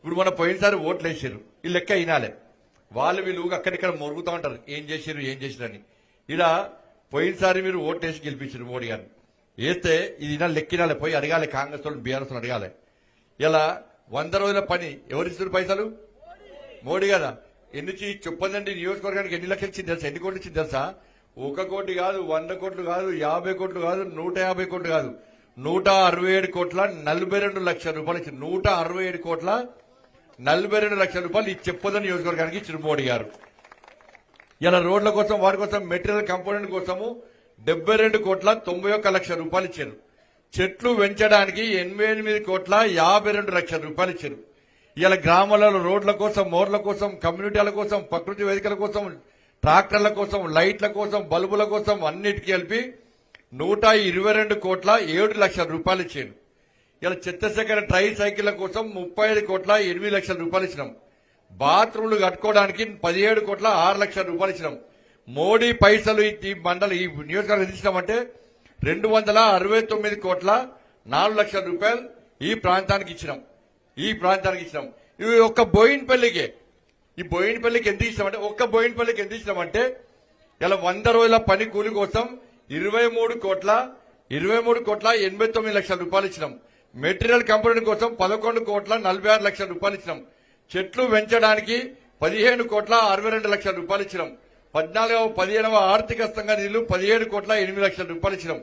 ఇప్పుడు మన పోయినసారి ఓట్లు వేసారు ఈ లెక్క అయినాలే. వాళ్ళు వీళ్ళు అక్కడిక్కడ మొరుగుతూ ఉంటారు. ఏం చేశారు ఏం చేశారని ఇలా పోయినసారి మీరు ఓట్లు వేసి గెలిపించారు మోడీ గారు వేస్తే ఇది ఇలా లెక్కినాలే. పోయి అడగాలి కాంగ్రెస్ వాళ్ళు బీఆర్ఎస్ వాళ్ళు అడగాలి. ఇలా వంద రోజుల పని ఎవరిస్తారు పైసలు? మోడీ కదా ఎన్నిచి చెప్పదండి నియోజకవర్గానికి ఎన్ని లక్షలు ఇచ్చింది తెలుసా? ఎన్ని కోట్లు ఇచ్చింది తెలుసా? ఒక కోటి కాదు వంద కోట్లు కాదు యాభై కోట్లు కాదు నూట యాభై కోట్లు కాదు. నూట అరవై ఏడు కోట్ల నలభై రెండు లక్షల రూపాయలు ఇచ్చింది. నూట అరవై ఏడు కోట్ల నలభై రెండు లక్షల రూపాయలు ఈ చెప్పొద్దని నియోజకవర్గానికి ఇచ్చిన మోడీ గారు. ఇలా రోడ్ల కోసం వాటి కోసం మెటీరియల్ కంపోనెంట్ కోసము డెబ్బై రెండు కోట్ల తొంభై ఒక్క లక్షల రూపాయలు ఇచ్చారు. చెట్లు పెంచడానికి ఎనభై ఎనిమిది కోట్ల యాభై రెండు లక్షల రూపాయలు ఇచ్చారు. ఇలా గ్రామాలలో రోడ్ల కోసం మోర్ల కోసం కమ్యూనిటీల కోసం ప్రకృతి వేదికల కోసం ట్రాక్టర్ల కోసం లైట్ల కోసం బల్బుల కోసం అన్నిటికీ కలిపి నూట ఇరవై రెండు కోట్ల ఏడు లక్షల రూపాయలు ఇచ్చారు. ఇలా చిత్తశేఖర ట్రై సైకిళ్ళ కోసం ముప్పై ఐదు కోట్ల ఎనిమిది లక్షల రూపాయలు ఇచ్చినాం. బాత్రూమ్లు కట్టుకోవడానికి పదిహేడు కోట్ల ఆరు లక్షల రూపాయలు ఇచ్చినాం. మోడీ పైసలు ఈ- మండలి ఈ నియోజకవర్గం ఇచ్చినామంటే రెండు వందల అరవై తొమ్మిది కోట్ల నాలుగు లక్షల రూపాయలు ఈ ప్రాంతానికి ఇచ్చినాం. ఈ ప్రాంతానికి ఇచ్చినాం. ఇవి ఒక్క బోయిన్పల్లికే ఈ బోయిన్పల్లికి ఎంత ఇచ్చినామంటే ఒక్క బోయిన్పల్లికి ఎంత ఇచ్చినామంటే ఇలా వంద రోజుల పని కూలి కోసం ఇరవై మూడు కోట్ల ఇరవై మూడు కోట్ల ఎనభై తొమ్మిది లక్షల రూపాయలు ఇచ్చినాం. మెటీరియల్ కంపెనీ కోసం పదకొండు కోట్ల నలభై ఆరు లక్షల రూపాయలు ఇచ్చినాం. చెట్లు పెంచడానికి పదిహేను కోట్ల అరవై రెండు లక్షల రూపాయలు ఇచ్చినాం. పద్నాలుగవ పదిహేనవ ఆర్థిక సంఘ నిధులు పదిహేడు కోట్ల ఎనిమిది లక్షల రూపాయలు ఇచ్చినాం.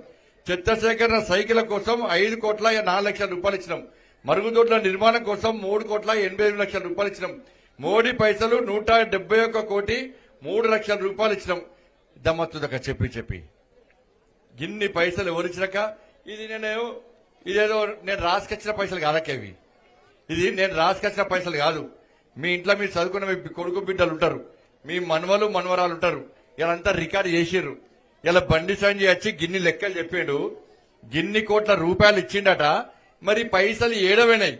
చెత్త సేకరణ సైకిల్ కోసం ఐదు కోట్ల నాలుగు లక్షల రూపాయలు ఇచ్చినాం. మరుగుదొడ్ల నిర్మాణం కోసం మూడు కోట్ల ఎనభై ఎనిమిది లక్షల రూపాయలు ఇచ్చినాం. మోడీ పైసలు నూట డెబ్బై ఒక్క కోటి మూడు లక్షల రూపాయలు ఇచ్చినాం. దమ్మత్తుదక చెప్పి చెప్పి. ఇన్ని పైసలు ఎవరిచ్చినాక ఇది నేను ఇదేదో నేను రాసుకొచ్చిన పైసలు కాదక్కేవి ఇది నేను రాసుకొచ్చిన పైసలు కాదు. మీ ఇంట్లో మీరు చదువుకున్న మీ కొడుకు బిడ్డలు ఉంటారు. మీ మనవలు మనవరాలు ఉంటారు. ఇలాంతా రికార్డు చేసిర్రు. ఇలా బండి సంజయ్ వచ్చి గిన్ని లెక్కలు చెప్పాడు. గిన్ని కోట్ల రూపాయలు ఇచ్చిండట. మరి పైసలు ఏడవైనాయి?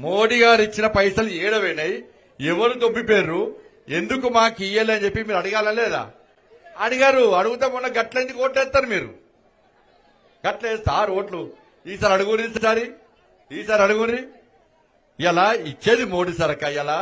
మోడీ గారు ఇచ్చిన పైసలు ఏడవైనాయి? ఎవరు దొబ్బిపోయారు ఎందుకు మాకు ఇయ్యలే అని చెప్పి మీరు అడగాల లేదా? అడిగారు. అడుగుతా మొన్న గట్ల ఎందుకు ఓటేస్తారు మీరు? గట్ల సార్ ఓట్లు. ఈసారి అడుగురి ఈసారి ఈసారి అడుగురి ఇలా ఇచ్చేది మోడీ సరక ఇలా